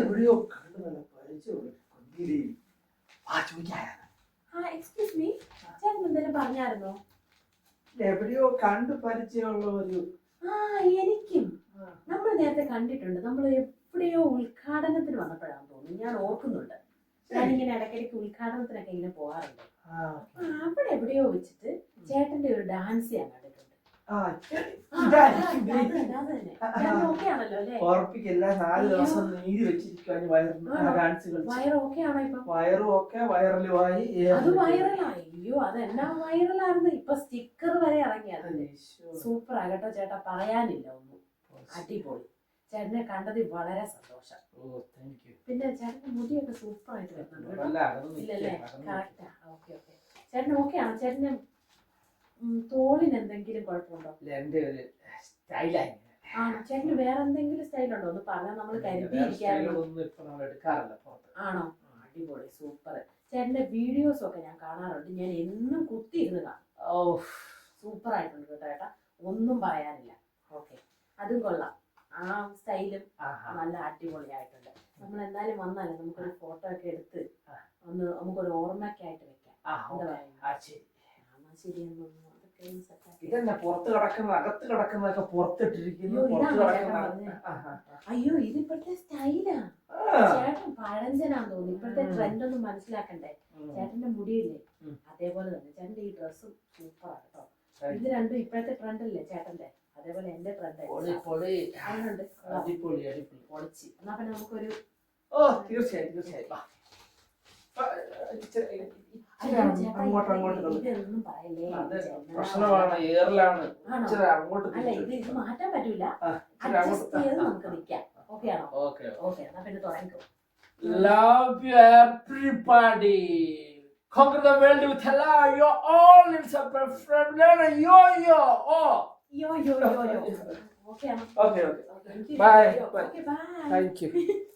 എവിടെയോ കണ്ടു നല്ല പരിചയമുള്ള കൊണ്ടിരി ആ ചോദിക്കാനാണ് ആ എക്സ്ക്യൂസ് മീ ചേട്ടൻ എന്തെങ്കിലും പറഞ്ഞായിരുന്നോ? എവിടെയോ കണ്ടു പരിചയമുള്ള ഒരു ആ എനിക്കും. നമ്മൾ നേരത്തെ കണ്ടിട്ടുണ്ട്. നമ്മൾ എവിടെയോ ഉദ്ഘാടനത്തിന് വന്നപ്പോഴാണ് തോന്നുന്നു. ഞാൻ ഓർക്കുന്നുണ്ട്. ഞാനിങ്ങനെ ഇടയ്ക്കിടയ്ക്ക് ഉദ്ഘാടനത്തിനൊക്കെ ഇങ്ങനെ പോകാറുണ്ട്. അവിടെ എവിടെയോ വെച്ചിട്ട് ചേട്ടന്റെ ഒരു ഡാൻസ് ഞാൻ ഉറപ്പിക്കില്ല നാല് ദിവസം നീര് വെച്ചിരിക്കാൻ വയറിന്? ഡാൻസ് കളിച്ച്. വയറ് ഒക്കെ വയറിലുമായി അത് വൈറലായി അയ്യോ അതെന്നാ വൈറലായിരുന്നു ഇപ്പൊ സ്റ്റിക്കർ വരെ ഇറങ്ങി അതിന്റെ സൂപ്പർ ആകട്ടെ ചേട്ടാ. പറയാനില്ല ഒന്നും. അടിപൊളി. ചേട്ടനെ കണ്ടതിൽ വളരെ സന്തോഷം. പിന്നെ ചേട്ടന്റെ മുടിയൊക്കെ സൂപ്പർ ആയിട്ട് വരുന്നുണ്ട് ഇല്ലല്ലേ? കറക്റ്റാ. Okay okay. ചേട്ടൻ ഓക്കെ ആണോ ചേട്ടന് തോളിന് എന്തെങ്കിലും കുഴപ്പമുണ്ടോ? എന്റെ ഒരു സ്റ്റൈലായി ആ ചേട്ടന് വേറെ എന്തെങ്കിലും സ്റ്റൈൽ ഉണ്ടോ? ഒന്ന് പറഞ്ഞാൽ നമ്മൾ കരുതിയിരിക്കാറുണ്ട്? എടുക്കാറില്ല ആണോ? അടിപൊളി സൂപ്പർ ചേട്ടന്റെ വീഡിയോസ് ഒക്കെ ഞാൻ കാണാറുണ്ട്. ഞാൻ എന്നും കുത്തിയിരുന്ന് കാണും. ഓ സൂപ്പർ ആയിട്ടുണ്ട് കേട്ടോ ചേട്ടാ ഒന്നും പറയാനില്ല. ഓക്കെ അതും കൊള്ളാം. ആ സ്റ്റൈലും. നല്ല അടിപൊളിയായിട്ടുണ്ട്. നമ്മൾ എന്തായാലും വന്നാലും നമുക്കൊരു ഫോട്ടോ ഒക്കെ എടുത്ത്. ഒന്ന് നമുക്കൊരു ഓർമ്മയ്ക്കായിട്ട് വെക്കാം. എന്താ. പറയുക ആ, ശരി എന്നാ ശരിയെന്നു അതൊക്കെ ഒന്ന് set ആക്കി. പുറത്ത് കിടക്കുന്നത് അകത്ത് കിടക്കുന്നതൊക്കെ പുറത്തിട്ടിരിക്കുന്നു അയ്യോ, പുറത്ത് ഇതാണോ കിടക്കുന്ന പറഞ്ഞത്? ആഹാ. അയ്യോ ഇത് ഇപ്പോഴത്തെ സ്റ്റൈലാ ആ. ചേട്ടൻ പഴഞ്ചനാന്ന് തോന്നുന്നു ഇപ്പോഴത്തെ ഉം. ട്രെൻഡ് ഒന്നും മനസ്സിലാക്കണ്ടേ ഉം. ചേട്ടന്റെ മുടിയില്ലേ ഉം. അതേപോലെ തന്നെ ചേട്ടന്റെ ഈ ഡ്രസ്സും സൂപ്പറാണ് കേട്ടോ Thank ഇത് രണ്ടും ഇപ്പോഴത്തെ ട്രെൻഡ് അല്ലേ ചേട്ടന്റെ അതേപോലെ എന്റെ ട്രെൻഡ് പൊളി പൊളി അതിനുണ്ട് അടിപൊളി അടിപൊളി പൊളിച്ച് എന്നാ പിന്നെ നമുക്കൊരു ഓ തീർച്ചയായും തീർച്ചയായും വാ. അങ്ങോട്ട് അങ്ങോട്ട് അത് പ്രശ്നമാണ് ഏറിലാണ് ഇച്ചിരി അങ്ങോട്ട് അല്ല ഇത് ഇത് മാറ്റാൻ പറ്റൂല അഡ്ജസ്റ്റ് ചെയ്ത് നമുക്ക് നിൽക്കാം ഓക്കെ ആണോ ഓക്കെ ഓക്കെ എന്നാ പിന്നെ തുടങ്ങിക്കോ Love you everybody. Conquer the world with Allah. You're all in from Lena. Yo yo. Oh. യോ യോ യോ യോ ഓക്കെ ആണോ Okay okay. Okay, Bye, bye. okay, bye. Thank you.